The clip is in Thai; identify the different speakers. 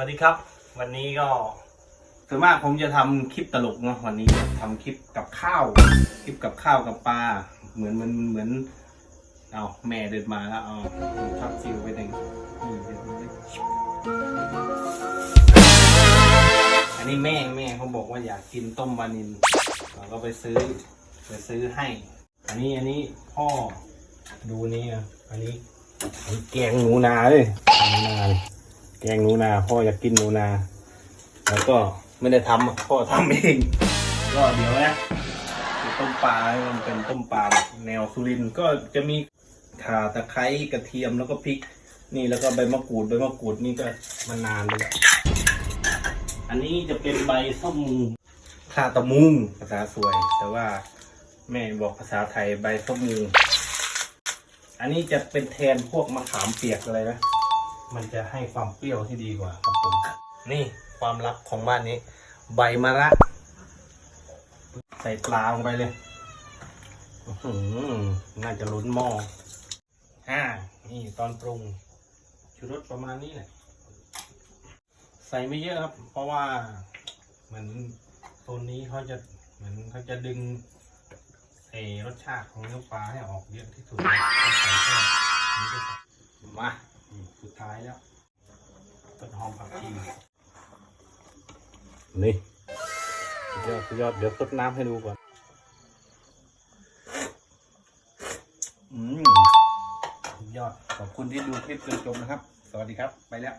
Speaker 1: วัสดีครับ วันนี้ก็ส่วนมากผมจะทำคลิปตลกเนาะวันนี้ทำคลิปกับข้าว คลิปกับข้าวกับปลาเหมือนมันเหมือนเอาแม่เดินมาแล้วเอาทับซิวไปหนึ่งนี่เดี๋ยวอันนี้แม่แม่เขาบอกว่าอยากกินต้มวานิลเราก็ไปซื้อไปซื้อให้ อันนี้อันนี้พ่อดูนี่อันนี้อันนี้แกงหนูนาเลยหนูนาเลย แกงหนูนาพ่ออยากกินหนูนา แล้วก็ไม่ได้ทำอะพ่อทำเองก็เดี๋ยวนะต้มปลาให้มันเป็นต้มปลาแบบแนวสุรินทร์ก็จะมีข่าตะไคร้กระเทียมแล้วก็พริก นี่แล้วก็ใบมะกรูดใบมะกรูดนี่ก็มานานเลยอันนี้จะเป็นใบส้มมูข่าตะมุงภาษาสวย แต่ว่าแม่บอกภาษาไทยใบส้มมูอันนี้จะเป็นแทนพวกมะขามเปียกอะไรนะ มันจะให้ความเปรี้ยวที่ดีกว่าครับผม นี่ความลับของบ้านนี้ ใบมะระ ใส่ปลาลงไปเลยหือน่าจะล้นหม้ออ่า นี่ตอนปรุงชูรสประมาณนี้แหละ ใส่ไม่เยอะครับ เพราะว่าเหมือนโซนนี้เขาจะเหมือนเขาจะดึงเอรสชาติของเนื้อปลาให้ออกเยอะที่สุดใส่แค่ แล้ว ต้นหอมผักชีนี่สุดยอดสุดยอดเดี๋ยวซดน้ำให้ดูก่อน อืมสุดยอด ขอบคุณที่ดูคลิปจนจบนะครับ สวัสดีครับ ไปแล้ว